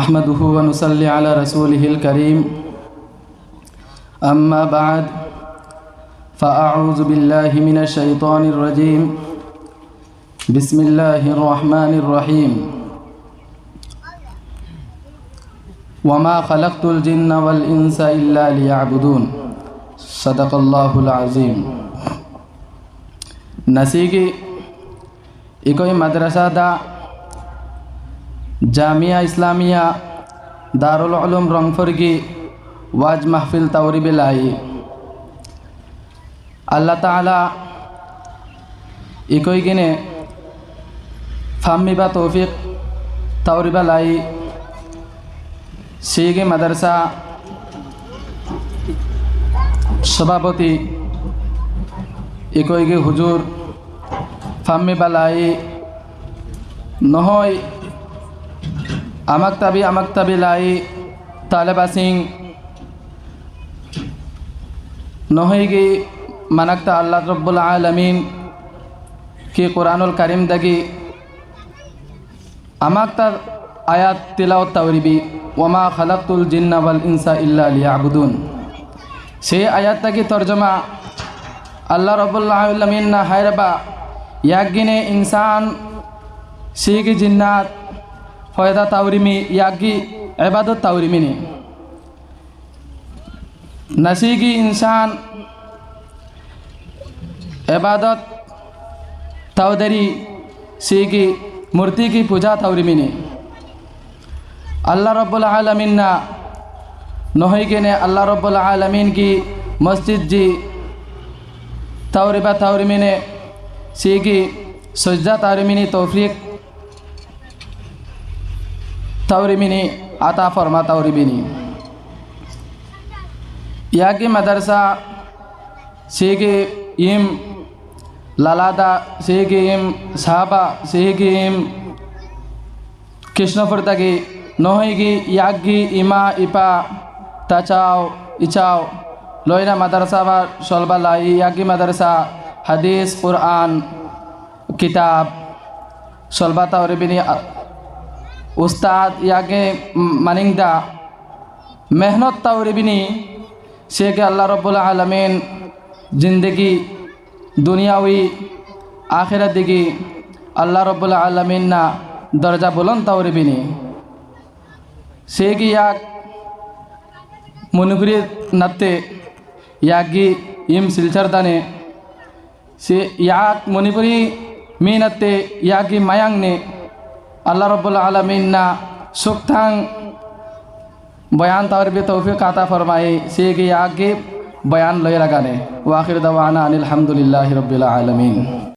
نحمده ونصلي على رسوله الكريم أما بعد فأعوذ بالله من الشيطان الرجيم بسم الله الرحمن الرحيم وما خلقت الجن والإنس إلا ليعبدون صدق الله العظيم نسيجي إكوي مدرسة دا জামিয়া ইসলামিয়া দারুল উলুম রংফরগি ওয়াজ মাহফিল তাওরিবিলাই আল্লাহ তাআলা ইকই গিনে ফাম্মি বা তৌফিক তাওরিবালাই সিগে মাদ্রাসা সভাপতি ইকইগে হুজুর ফাম্মি বালাই নহয় আমাক তাবি আমাক তাবি লাই, তালেবা সিং। নহইগি মানাক্তা আল্লাহ রব্বুল আলমিন কি কোরআনুল কারিম দাগি আমাক তার আয়াত তিলাওত তাওরিবি ওমা খালাকুল জিন্না ওয়াল ইনসা ইল্লা লিয়াবুদুন। সেই আয়াত তাকি তর্জমা আল্লাহ রব্বুল্লাহ আলমিন না হায়রবা ইয়াগিনে ইনসান সিগি জিন্নাত ফয়দা তাওরিমি, ইয়াগি, এবাদত তাওরিমিনি। নসিগি ইনসান, এবাদত তাওদারি, সিগি মূর্তি কি পূজা তাওরিমিনি। আল্লাহ রব্বুল আলমিন না নহই কেনে আল্লাহ রব্বুল আলমিন কি মসজিদ জি তাওরিবা তাওরিমিনে, সিগি, সজ্জা তাওরিমিনি তৌফিক तौरीबिनी, आता फरमा तौरीबिनी। यहाँ कि मदरसा सीखी इम, ललादा सीखी इम साबा सीखी इम, कृष्णफुर्तगी, नोहगी यागी इमा, इपा, तचाओ, इचाओ, लोयना मदरसा व शोलबा लाई मदरसा, हदीस कुरान किताब, शोलबा तौरीबिनी উস্তাদ ইয়াকে মানিংদা। মেহনত তাওরিবিনি শেখ আল্লাহ রব্বুল আলমিন জিন্দগি দুনিয়াউই আখেরা দিগি আল্লাহ রব্বুল আলমিন না দরজা বলন তাওরিবিনি শেখ ইয়াক মনুগুরি নাতে ইয়াগি ইম শিলচর দানে, সে ইয়াক মণিপুরি মি নাতে ইয়াগি মায়াংনে আল্লাহ রব্বুল না সুখথাং বয়ান তাওরবি তৌফিক আতা ফরমাই সে গিয়ে আগে বয়ান লয় গানে ওয়াখির দাওয়ানা আনিল হামদুলিল্লাহ রবিল আলমিন।